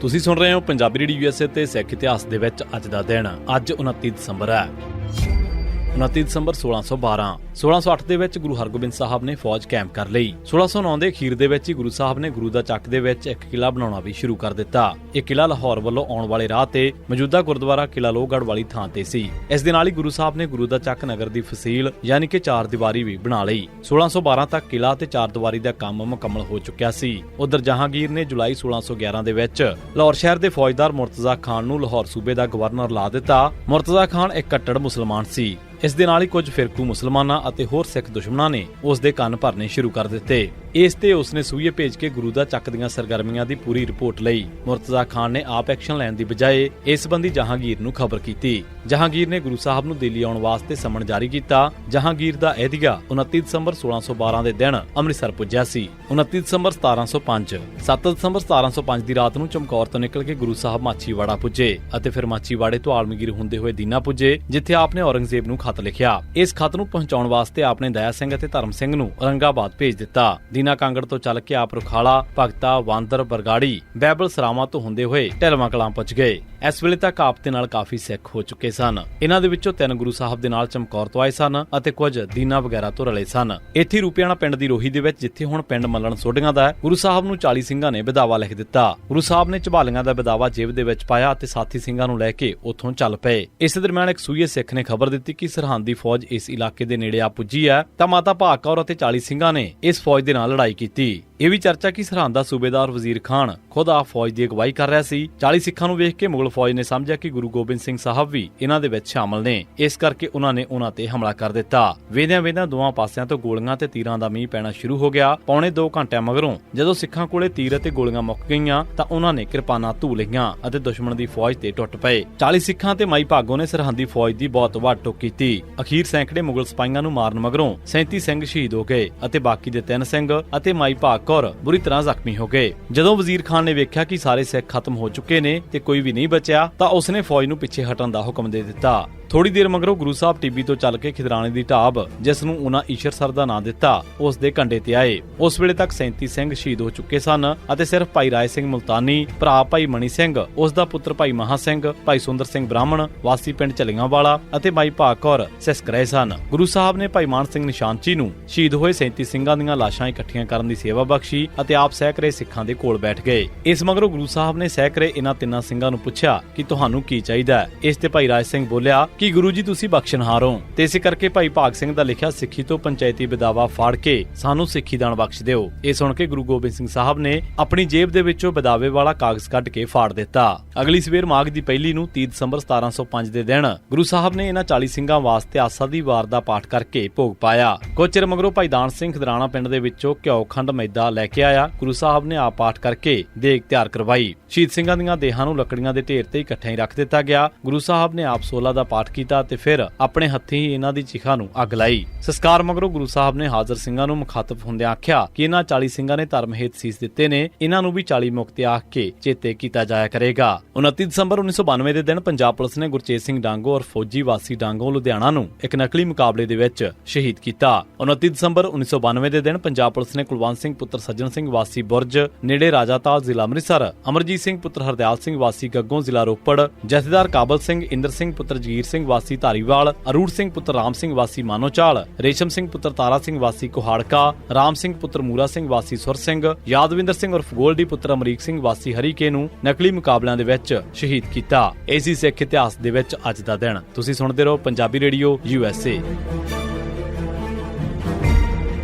ਤੁਸੀਂ ਸੁਣ ਰਹੇ ਹੋ ਪੰਜਾਬੀ ਰੇਡੀਓ ਯੂਐਸਏ ਤੇ ਸਿੱਖ ਇਤਿਹਾਸ ਦੇ ਵਿੱਚ ਅੱਜ ਦਾ ਦਿਨ, ਅੱਜ 29 ਦਸੰਬਰ ਹੈ। 29 ਦਸੰਬਰ 1612 1608 ਦੇ ਵਿੱਚ ਗੁਰੂ ਹਰਗੋਬਿੰਦ ਸਾਹਿਬ ਨੇ ਫੌਜ ਕੈਂਪ ਕਰ ਲਈ। 1609 ਦੇ ਅਖੀਰ ਦੇ ਵਿੱਚ ਹੀ ਗੁਰੂ ਸਾਹਿਬ ਨੇ ਗੁਰੂ ਦਾ ਚੱਕ ਦੇ ਵਿੱਚ ਇੱਕ ਕਿਲਾ ਬਣਾਉਣਾ ਵੀ ਸ਼ੁਰੂ ਕਰ ਦਿੱਤਾ। ਇਹ ਕਿਲਾ ਲਾਹੌਰ ਵੱਲੋਂ ਆਉਣ ਵਾਲੇ ਰਾਹ ਤੇ ਮੌਜੂਦਾ ਗੁਰਦੁਆਰਾ ਕਿਲਾ ਲੋਹਗੜ੍ਹ ਵਾਲੀ ਥਾਂ ਤੇ ਸੀ। ਇਸ ਦੇ ਨਾਲ ਹੀ ਗੁਰੂ ਸਾਹਿਬ ਨੇ ਗੁਰੂ ਦਾ ਚੱਕ ਨਗਰ ਦੀ ਫਸੀਲ ਯਾਨੀ ਕਿ ਚਾਰ ਦੀਵਾਰੀ ਵੀ ਬਣਾ ਲਈ। 1612 ਤੱਕ ਕਿਲਾ ਤੇ ਚਾਰ ਦੀਵਾਰੀ ਦਾ ਕੰਮ ਮੁਕੰਮਲ ਹੋ ਚੁੱਕਿਆ ਸੀ। ਉਧਰ ਜਹਾਂਗੀਰ ਨੇ ਜੁਲਾਈ 1611 ਦੇ ਵਿੱਚ ਲਾਹੌਰ ਸ਼ਹਿਰ ਦੇ ਫੌਜਦਾਰ ਮੁਰਤਜ਼ਾ ਖਾਨ ਨੂੰ ਲਾਹੌਰ ਸੂਬੇ ਦਾ ਗਵਰਨਰ ਲਾ ਦਿੱਤਾ। ਮੁਰਤਜ਼ਾ ਖਾਨ ਇੱਕ ਕੱਟੜ ਮੁਸਲਮਾਨ ਸੀ। ਇਸ ਦੇ ਨਾਲ ਹੀ ਕੁਝ ਫਿਰਕੂ ਮੁਸਲਮਾਨਾਂ ਅਤੇ ਹੋਰ ਸਿੱਖ ਦੁਸ਼ਮਣਾਂ ਨੇ ਉਸ ਦੇ ਕੰਨ ਭਰਨੇ ਸ਼ੁਰੂ ਕਰ ਦਿੱਤੇ। ਇਸ ਤੇ ਉਸਨੇ ਸੂਈਏ ਭੇਜ ਕੇ ਗੁਰੂ ਦਾ ਚੱਕ ਦੀਆਂ ਸਰਗਰਮੀਆਂ ਦੀ ਪੂਰੀ ਰਿਪੋਰਟ ਲਈ। ਮੁਰਤਜ਼ਾ ਖਾਨ ਨੇ ਆਪ ਐਕਸ਼ਨ ਲੈਣ ਦੀ ਬਜਾਏ ਇਸ ਸੰਬੰਧੀ ਜਹਾਂਗੀਰ ਨੂੰ ਖਬਰ ਕੀਤੀ। ਜਹਾਂਗੀਰ ਨੇ ਗੁਰੂ ਸਾਹਿਬ ਨੂੰ ਦਿੱਲੀ ਆਉਣ ਵਾਸਤੇ ਸਮਨ ਜਾਰੀ ਕੀਤਾ। ਜਹਾਂਗੀਰ ਦਾ ਅਹਿਦੀਆ 29 ਦਸੰਬਰ 1612 ਦੇ ਦਿਨ ਅੰਮ੍ਰਿਤਸਰ ਪੁੱਜਿਆ ਸੀ। 29 ਦਸੰਬਰ 1705 7 ਦਸੰਬਰ 1705 ਦੀ ਰਾਤ ਨੂੰ ਚਮਕੌਰ ਤੋਂ ਨਿਕਲ ਕੇ ਗੁਰੂ ਸਾਹਿਬ ਮਾਛੀਵਾੜਾ ਪੁੱਜੇ ਅਤੇ ਫਿਰ ਮਾਛੀਵਾੜੇ ਤੋਂ ਆਲਮਗੀਰ ਹੁੰਦੇ ਹੋਏ ਦੀਨਾ ਪੁੱਜੇ, ਜਿੱਥੇ ਆਪ ਨੇ ਔਰੰਗਜ਼ੇਬ ਨੂੰ ਖਤ ਲਿਖਿਆ। ਇਸ ਖਤ ਨੂੰ ਪਹੁੰਚਾਉਣ ਵਾਸਤੇ ਆਪਨੇ ਦਇਆ ਸਿੰਘ ਅਤੇ ਧਰਮ ਸਿੰਘ ਨੂੰ ਔਰੰਗਾਬਾਦ ਭੇਜ ਦਿੱਤਾ। ਦੀਨਾ ਕਾਂਗੜ ਤੋਂ ਚੱਲ ਕੇ ਆਪ ਰੁਖਾਲਾ, ਭਗਤਾ, ਵਾਂਦਰ, ਬਰਗਾੜੀ ਬੈਬਲ ਸਰਾਵਾਂ ਤੋਂ ਹੁੰਦੇ ਹੋਏ ਢਲਵਾਂ ਕਲਾਂ ਪਹੁੰਚ ਗਏ। ਇਸ ਵੇਲੇ ਤੱਕ ਆਪ ਦੇ ਨਾਲ ਕਾਫੀ ਸਿੱਖ ਹੋ ਚੁੱਕੇ ਸਨ। ਇਹਨਾਂ ਦੇ ਵਿੱਚੋਂ ਤਿੰਨ ਗੁਰੂ ਸਾਹਿਬ ਦੇ ਨਾਲ ਚਮਕੌਰ ਤੋਂ ਆਏ ਸਨ ਅਤੇ ਕੁਝ ਦੀਨਾ ਵਗੈਰਾ ਤੋਂ ਰਲੇ ਸਨ। ਇੱਥੇ ਰੂਪਿਆਣਾ ਪਿੰਡ ਦੀ ਰੋਹੀ ਦੇ ਵਿੱਚ, ਜਿੱਥੇ ਹੁਣ ਪਿੰਡ ਮੱਲਣ ਸੋਢੀਆਂ ਦਾ ਗੁਰੂ ਸਾਹਿਬ ਨੂੰ 40 ਸਿੰਘਾਂ ਨੇ ਵਿਦਾਵਾ ਲਿਖ ਦਿੱਤਾ। ਗੁਰੂ ਸਾਹਿਬ ਨੇ ਝਬਾਲੀਆਂ ਦਾ ਵਿਦਾਵਾ ਜੇਬ ਦੇ ਵਿੱਚ ਪਾਇਆ ਅਤੇ ਸਾਥੀ ਸਿੰਘਾਂ ਨੂੰ ਲੈ ਕੇ ਉੱਥੋਂ ਚੱਲ ਪਏ। ਇਸ ਦਰਮਿਆਨ ਇੱਕ ਸੂਈਏ ਸਿੱਖ ਨੇ ਖਬਰ ਦਿੱਤੀ ਕਿ ਸਰਹੰਦ ਦੀ ਫੌਜ ਇਸ ਇਲਾਕੇ ਦੇ ਨੇੜੇ ਆ ਪੁੱਜੀ ਹੈ। ਤਾਂ ਮਾਤਾ ਭਾਗ ਕੌਰ ਅਤੇ 40 ਸਿੰਘਾਂ ਨੇ ਇਸ ਫੌਜ ਦੇ ਨਾਲ ਲੜਾਈ ਕੀਤੀ। ਇਹ ਵੀ ਚਰਚਾ ਕਿ ਸਰਹੰਦ ਦਾ ਸੂਬੇਦਾਰ ਵਜ਼ੀਰ ਖਾਨ ਖੁਦ ਆ ਫੌਜ ਦੀ ਅਗਵਾਈ ਕਰ ਰਿਹਾ ਸੀ। 40 ਸਿੱਖਾਂ ਨੂੰ ਵੇਖ ਕੇ ਮੁਗਲ ਫੌਜ ਨੇ ਸਮਝਿਆ ਕਿ ਗੁਰੂ ਗੋਬਿੰਦ ਸਿੰਘ ਸਾਹਿਬ ਵੀ ਇਹਨਾਂ ਦੇ ਵਿੱਚ ਸ਼ਾਮਲ ਨੇ। ਇਸ ਕਰਕੇ ਉਹਨਾਂ ਨੇ ਉਹਨਾਂ ਤੇ ਹਮਲਾ ਕਰ ਦਿੱਤਾ। ਵੇਦਿਆਂ ਵੇਦਿਆਂ ਦੋਵਾਂ ਪਾਸਿਆਂ ਤੋਂ ਗੋਲੀਆਂ ਤੇ ਤੀਰਾਂ ਦਾ ਮੀਂਹ ਪੈਣਾ ਸ਼ੁਰੂ ਹੋ ਗਿਆ। ਪੌਣੇ 2 ਘੰਟਿਆਂ ਮਗਰੋਂ ਜਦੋਂ ਸਿੱਖਾਂ ਕੋਲੇ ਤੀਰ ਅਤੇ ਗੋਲੀਆਂ ਮੁੱਕ ਗਈਆਂ, ਤਾਂ ਉਹਨਾਂ ਨੇ ਕਿਰਪਾਨਾਂ ਧੂ ਲਈਆਂ ਅਤੇ ਦੁਸ਼ਮਣ ਦੀ ਫੌਜ ਤੇ ਟੁੱਟ ਪਏ। 40 ਸਿੱਖਾਂ ਤੇ ਮਾਈ ਭਾਗੋ ਨੇ ਸਰਹੰਦੀ ਫੌਜ ਦੀ ਬਹੁਤ ਵੱਡ ਟੁੱਕ ਕੀਤੀ। ਅਖੀਰ ਸੈਂਕੜੇ ਮੁਗਲ ਸਿਪਾਹੀਆਂ ਨੂੰ ਮਾਰਨ ਮਗਰੋਂ 37 ਸਿੰਘ ਸ਼ਹੀਦ ਹੋ ਗਏ ਅਤੇ ਬਾਕੀ ਦੇ ਤਿੰਨ ਸਿੰਘ ਅਤੇ ਮਾਈ ਭਾਗ ਕੌਰ ਬੁਰੀ ਤਰ੍ਹਾਂ ਜ਼ਖਮੀ ਹੋ ਗਏ। ਜਦੋਂ ਵਜ਼ੀਰ ਖਾਨ ਨੇ ਵੇਖਿਆ ਕਿ ਸਾਰੇ ਸਿੱਖ ਖਤਮ ਹੋ ਚੁੱਕੇ ਨੇ ਤੇ ਕੋਈ ਵੀ ਨਹੀਂ ਬਚਿਆ, ਤਾਂ ਉਸਨੇ ਫੌਜ ਨੂੰ ਪਿੱਛੇ ਹਟਣ ਦਾ ਹੁਕਮ ਦੇ ਦਿੱਤਾ। ਥੋੜੀ ਦੇਰ ਮਗਰੋਂ ਗੁਰੂ ਸਾਹਿਬ ਟੀਬੀ ਤੋਂ ਚੱਲ ਕੇ ਖਿਦਰਾਣੇ ਦੀ ਢਾਬ, ਜਿਸ ਨੂੰ ਉਹਨਾਂ ਈਸ਼ਰ ਸਰ ਦਾ ਨਾਂ ਦਿੱਤਾ, ਉਸ ਦੇ ਕੰਡੇ ਤੇ ਆਏ। ਉਸ ਵੇਲੇ ਤੱਕ 37 ਸਿੰਘ ਸ਼ਹੀਦ ਹੋ ਚੁੱਕੇ ਸਨ ਅਤੇ ਸਿਰਫ ਭਾਈ ਰਾਏ ਸਿੰਘ ਮੁਲਤਾਨੀ, ਭਰਾ ਭਾਈ ਮਣੀ ਸਿੰਘ, ਉਸ ਦਾ ਪੁੱਤਰ ਭਾਈ ਮਹਾ ਸਿੰਘ, ਭਾਈ ਸੁੰਦਰ ਸਿੰਘ ਬ੍ਰਾਹਮਣ, ਵਾਸੀ ਪਿੰਡ ਝਲੀਆਂਵਾਲਾ ਅਤੇ ਭਾਈ ਭਾਗ ਕੌਰ ਸਿਸਕ ਰਹੇ ਸਨ। ਗੁਰੂ ਸਾਹਿਬ ਨੇ ਭਾਈ ਮਾਨ ਸਿੰਘ ਨਿਸ਼ਾਨਚੀ ਨੂੰ ਸ਼ਹੀਦ ਹੋਏ 37 ਸਿੰਘਾਂ ਦੀਆਂ ਲਾਸ਼ਾਂ ਇਕੱਠੀਆਂ ਕਰਨ ਦੀ ਸੇਵਾ ਬਖਸ਼ੀ ਅਤੇ ਆਪ ਸਹਿਕਰੇ ਸਿੱਖਾਂ ਦੇ ਕੋਲ ਬੈਠ ਗਏ। ਇਸ ਮਗਰੋਂ ਗੁਰੂ ਸਾਹਿਬ ਨੇ ਸਹਿਕਰੇ ਇਹਨਾਂ ਤਿੰਨਾਂ ਸਿੰਘਾਂ ਨੂੰ ਪੁੱਛਿਆ ਕਿ ਤੁਹਾਨੂੰ ਕੀ ਚਾਹੀਦਾ ਹੈ? ਇਸ ਤੇ ਭਾਈ ਰਾਜ ਸਿੰਘ ਬੋਲਿਆ ਕਿ ਗੁਰੂ ਜੀ, ਤੁਸੀਂ ਬਖਸ਼ਣਹਾਰ ਹੋ ਤੇ ਇਸੇ ਕਰਕੇ ਭਾਈ ਭਾਗ ਸਿੰਘ ਦਾ ਲਿਖਿਆ ਸਿੱਖੀ ਤੋਂ ਪੰਚਾਇਤੀ ਬਦਾਵਾ ਫਾੜ ਕੇ ਸਾਨੂੰ ਸਿੱਖੀ ਦਾਨ ਬਖਸ਼ ਦਿਓ। ਇਹ ਸੁਣ ਕੇ ਗੁਰੂ ਗੋਬਿੰਦ ਸਿੰਘ ਸਾਹਿਬ ਨੇ ਆਪਣੀ ਜੇਬ ਦੇ ਵਿੱਚੋਂ ਬਦਾਵੇ ਵਾਲਾ ਕਾਗਜ਼ ਕੱਢ ਕੇ ਫਾੜ ਦਿੱਤਾ। ਅਗਲੀ ਸਵੇਰ ਮਾਘ ਦੀ ਪਹਿਲੀ ਨੂੰ 30 ਦਸੰਬਰ 1705 ਦੇ ਦਿਨ ਗੁਰੂ ਸਾਹਿਬ ਨੇ ਇਹਨਾਂ 40 ਸਿੰਘਾਂ ਵਾਸਤੇ ਆਸਾ ਦੀ ਵਾਰ ਦਾ ਪਾਠ ਕਰਕੇ ਭੋਗ ਪਾਇਆ। ਕੁਝ ਚਿਰ ਮਗਰੋਂ ਭਾਈ ਦਾਨ ਸਿੰਘ ਖਦਰਾਣਾ ਪਿੰਡ ਦੇ ਵਿੱਚੋਂ ਘਿਓ ਖੰਡ ਮੈਦਾ ਲੈ ਕੇ ਆਇਆ। ਗੁਰੂ ਸਾਹਿਬ ਨੇ ਆਪ ਪਾਠ ਕਰਕੇ ਦੇਗ ਤਿਆਰ ਕਰਵਾਈ। ਸ਼ਹੀਦ ਸਿੰਘਾਂ ਦੀਆਂ ਦੇਹਾਂ ਨੂੰ ਲੱਕੜੀਆਂ ਦੇ ਢੇਰ ਤੇ ਇਕੱਠਿਆਂ ਹੀ ਰੱਖ ਦਿੱਤਾ ਗਿਆ। ਗੁਰੂ ਸਾਹਿਬ ਨੇ ਆਪ ਸੋਲਾ ਦਾ ਪਾਠ ਕੀਤਾ ਤੇ ਫਿਰ ਆਪਣੇ ਹੱਥੀਂ ਹੀ ਇਹਨਾਂ ਦੀ ਚਿਖਾ ਨੂੰ ਅੱਗ ਲਾਈ। ਸੰਸਕਾਰ ਮਗਰੋਂ ਗੁਰੂ ਸਾਹਿਬ ਨੇ ਹਾਜ਼ਰ ਸਿੰਘਾਂ ਨੂੰ ਮੁਖਾਤਬ ਹੁੰਦਿਆਂ ਆਖਿਆ ਕਿ ਇਹਨਾਂ 40 ਸਿੰਘਾਂ ਨੇ ਧਰਮ ਹੇਤ ਸੀਸ ਦਿੱਤੇ ਨੇ। ਇਹਨਾਂ ਨੂੰ ਵੀ 40 ਮੁਕਤੇ ਆਖ ਕੇ ਚੇਤੇ ਕੀਤਾ ਜਾਇਆ ਕਰੇਗਾ। 29 ਦਸੰਬਰ 1992 ਦੇ ਦਿਨ ਪੰਜਾਬ ਪੁਲਿਸ ਨੇ ਗੁਰਚੇਤ ਸਿੰਘ ਡਾਂਗੋ ਔਰ ਫੌਜੀ ਵਾਸੀ ਡਾਂਗੋ ਲੁਧਿਆਣਾ ਨੂੰ ਇੱਕ ਨਕਲੀ ਮੁਕਾਬਲੇ ਦੇ ਵਿੱਚ ਸ਼ਹੀਦ ਕੀਤਾ। 29 ਦਸੰਬਰ 1992 ਦੇ ਦਿਨ ਪੰਜਾਬ ਪੁਲਿਸ ਨੇ ਕੁਲਵੰਤ ਸਿੰਘ ਪੁੱਤਰ ਸੱਜਣ ਸਿੰਘ ਵਾਸੀ ਬੁਰਜ, ਨੇੜੇ ਰਾਜਾਤਾਲ ਜ਼ਿਲ੍ਹਾ ਅੰਮ੍ਰਿਤਸਰ, ਅਮਰਜੀਤ ਸਿੰਘ ਪੁੱਤਰ ਹਰਦਿਆਲ ਸਿੰਘ ਵਾਸੀ ਗੱਗੋਂ ਜ਼ਿਲ੍ਹਾ ਰੋਪੜ, ਜਥੇਦਾਰ ਕਾਬਲ ਸਿੰਘ, ਇੰਦਰ ਸਿੰਘ ਪੁੱਤਰ ਜਗੀਰ ਸਿੰਘ ਵਾਸੀ ਧਾਰੀਵਾਲ, ਅਰੂੜ ਸਿੰਘ ਪੁੱਤਰ ਰਾਮ ਸਿੰਘ ਵਾਸੀ ਮਾਨੋਚਾਲ, ਰੇਸ਼ਮ ਸਿੰਘ ਪੁੱਤਰ ਤਾਰਾ ਸਿੰਘ ਵਾਸੀ ਕੁਹਾੜਕਾ, ਰਾਮ ਸਿੰਘ ਪੁੱਤਰ ਮੂਰਾ ਸਿੰਘ ਵਾਸੀ ਸੁਰ ਸਿੰਘ, ਯਾਦਵਿੰਦਰ ਸਿੰਘ ਉਰਫ ਗੋਲਡੀ ਪੁੱਤਰ ਅਮਰੀਕ ਸਿੰਘ ਵਾਸੀ ਹਰੀਕੇ ਨੂੰ ਨਕਲੀ ਮੁਕਾਬਲਿਆਂ ਦੇ ਵਿੱਚ ਸ਼ਹੀਦ ਕੀਤਾ। ਏਸੀ ਸਿੱਖ ਇਤਿਹਾਸ ਦੇ ਵਿੱਚ ਅੱਜ ਦਾ ਦਿਨ। ਤੁਸੀਂ ਸੁਣਦੇ ਰਹੋ Punjabi radio, U S A.